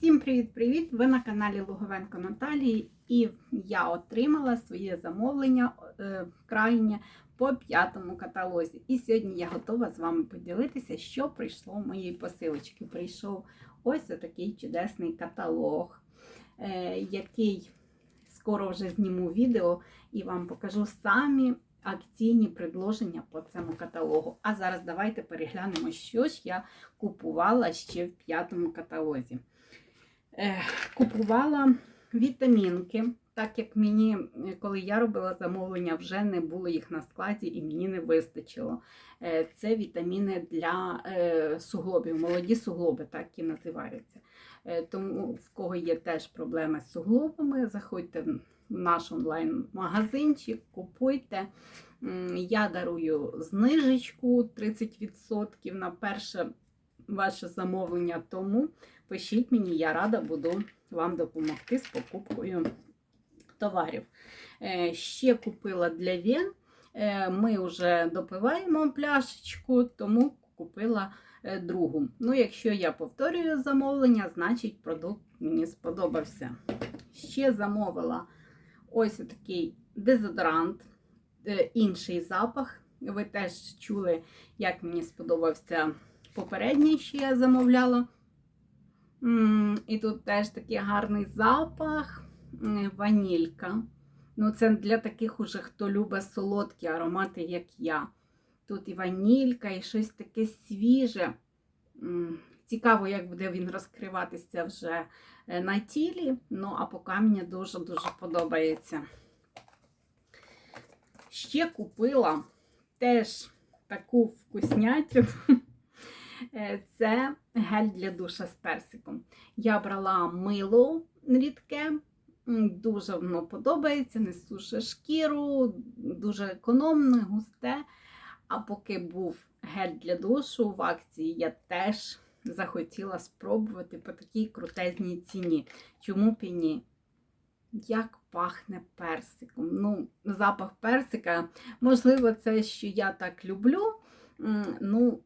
Всім привіт-привіт! Ви на каналі Луговенко Наталії, і я отримала своє замовлення е, крайнє по п'ятому каталозі. І сьогодні я готова з вами поділитися, що прийшло в моїй посилочці. Прийшов ось такий чудесний каталог, е, який скоро вже зніму відео і вам покажу самі акційні предложення по цьому каталогу. А зараз давайте переглянемо, що ж я купувала ще в п'ятому каталозі. Е, Купувала вітамінки, так як мені, коли я робила замовлення, вже не було їх на складі і мені не вистачило. Е, Це вітаміни для е, суглобів, молоді суглоби, так і називаються. Тому в кого є теж проблеми з суглобами, заходьте в наш онлайн-магазинчик, купуйте. Я дарую знижечку 30% на перше ваше замовлення, тому пишіть мені, я рада буду вам допомогти з покупкою товарів. Е, Ще купила для Вен. Е, Ми вже допиваємо пляшечку, тому купила е, другу. Ну, якщо я повторюю замовлення, значить продукт мені сподобався. Ще замовила ось такий дезодорант, інший запах. Ви теж чули, як мені сподобався попередній, що я замовляла. І тут теж такий гарний запах, ванілька. Ну, це для таких уже, хто любить солодкі аромати, як я. Тут і ванілька, і щось таке свіже. Цікаво, як буде він розкриватися вже е, на тілі. Ну, а поки мені дуже-дуже подобається. Ще купила теж таку вкуснятину. Е, Це гель для душа з персиком. Я брала мило рідке, дуже воно подобається, не суше шкіру, дуже економне, густе. А поки був гель для душу в акції, я теж захотіла спробувати по такій крутезній ціні. Чому б і ні? Як пахне персиком. Ну, запах персика, можливо, це, що я так люблю. Ну,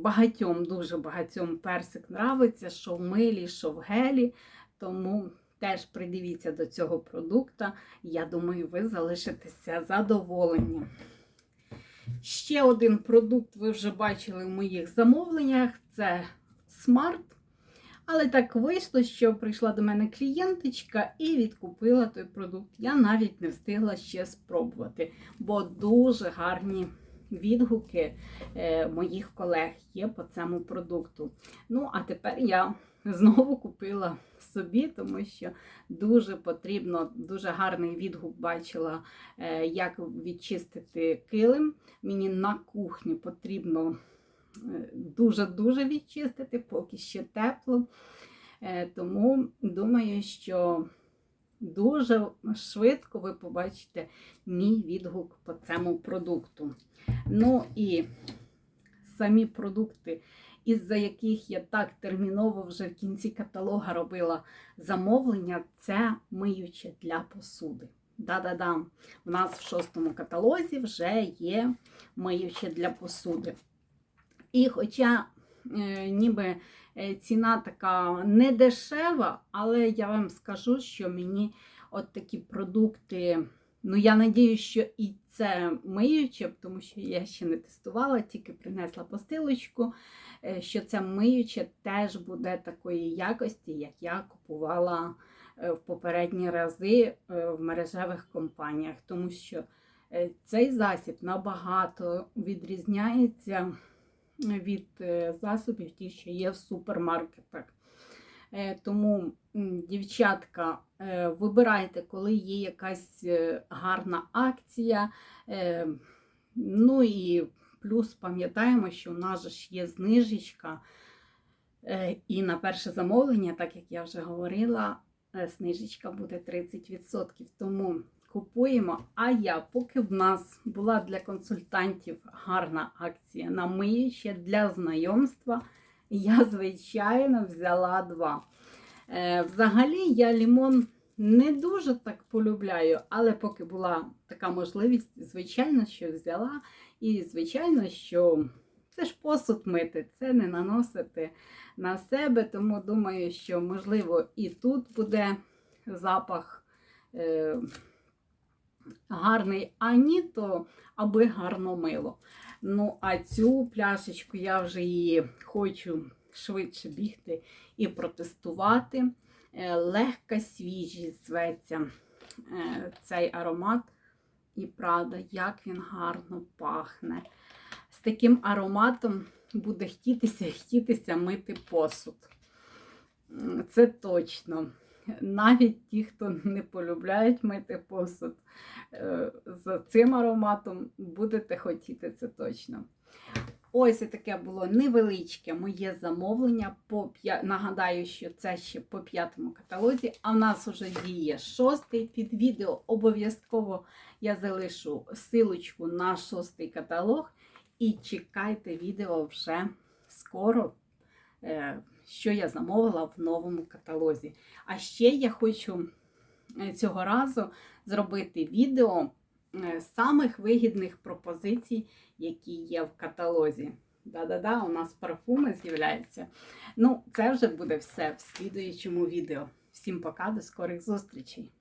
багатьом, дуже багатьом персик нравиться, що в милі, що в гелі. Тому теж придивіться до цього продукту. Я думаю, ви залишитеся задоволені. Ще один продукт ви вже бачили в моїх замовленнях це смарт. Але так вийшло, що прийшла до мене клієнточка і відкупила той продукт. Я навіть не встигла ще спробувати, бо дуже гарні відгуки е, моїх колег є по цьому продукту. Ну, а тепер я знову купила собі, тому що дуже потрібно, дуже гарний відгук бачила, е, як відчистити килим. Мені на кухні потрібно е, дуже-дуже відчистити, поки ще тепло. Тому думаю, що дуже швидко ви побачите мій відгук по цьому продукту. Ну і самі продукти, із-за яких я так терміново вже в кінці каталога робила замовлення, це миюче для посуди. Да-да-да, у нас в шостому каталозі вже є миюче для посуди. І хоча е, ніби ціна така не дешева, але я вам скажу, що мені от такі продукти, ну я надію, що і це миюче, тому що я ще не тестувала, тільки принесла постилочку, е, що це миюче теж буде такої якості, як я купувала е, в попередні рази е, в мережевих компаніях, тому що е, цей засіб набагато відрізняється від е, засобів, ті, що є в супермаркетах. Е, Тому, дівчатка, е, вибирайте, коли є якась гарна акція. Ну і плюс пам'ятаємо, що у нас ж є знижечка. І на перше замовлення, так як я вже говорила, знижечка буде 30%. Тому купуємо. А я, поки в нас була для консультантів гарна акція на миюче для знайомства, я, звичайно, взяла два. Е, Взагалі, я лімон не дуже так полюбляю, але поки була така можливість, звичайно, що взяла. І, звичайно, що це ж посуд мити, це не наносити на себе. Тому думаю, що можливо і тут буде запах е, гарний, а ні, то аби гарно мило. Ну, а цю пляшечку я вже її хочу швидше бігти і протестувати. Е, Легка свіжість зветься е, цей аромат. І правда, як він гарно пахне. З таким ароматом буде хотітися, хотітися мити посуд. Це точно. Навіть ті, хто не полюбляють мити посуд, е, за цим ароматом будете хотіти це точно. Ось таке було невеличке моє замовлення. По Нагадаю, що це ще по п'ятому каталозі, а в нас вже діє шостий. Під відео обов'язково я залишу силочку на шостий каталог. І чекайте відео вже скоро, що я замовила в новому каталозі. А ще я хочу е, цього разу зробити відео е, самих вигідних пропозицій, які є в каталозі. Да-да-да, у нас парфуми з'являються. Ну, це вже буде все в слідуючому відео. Всім пока, до скорих зустрічей!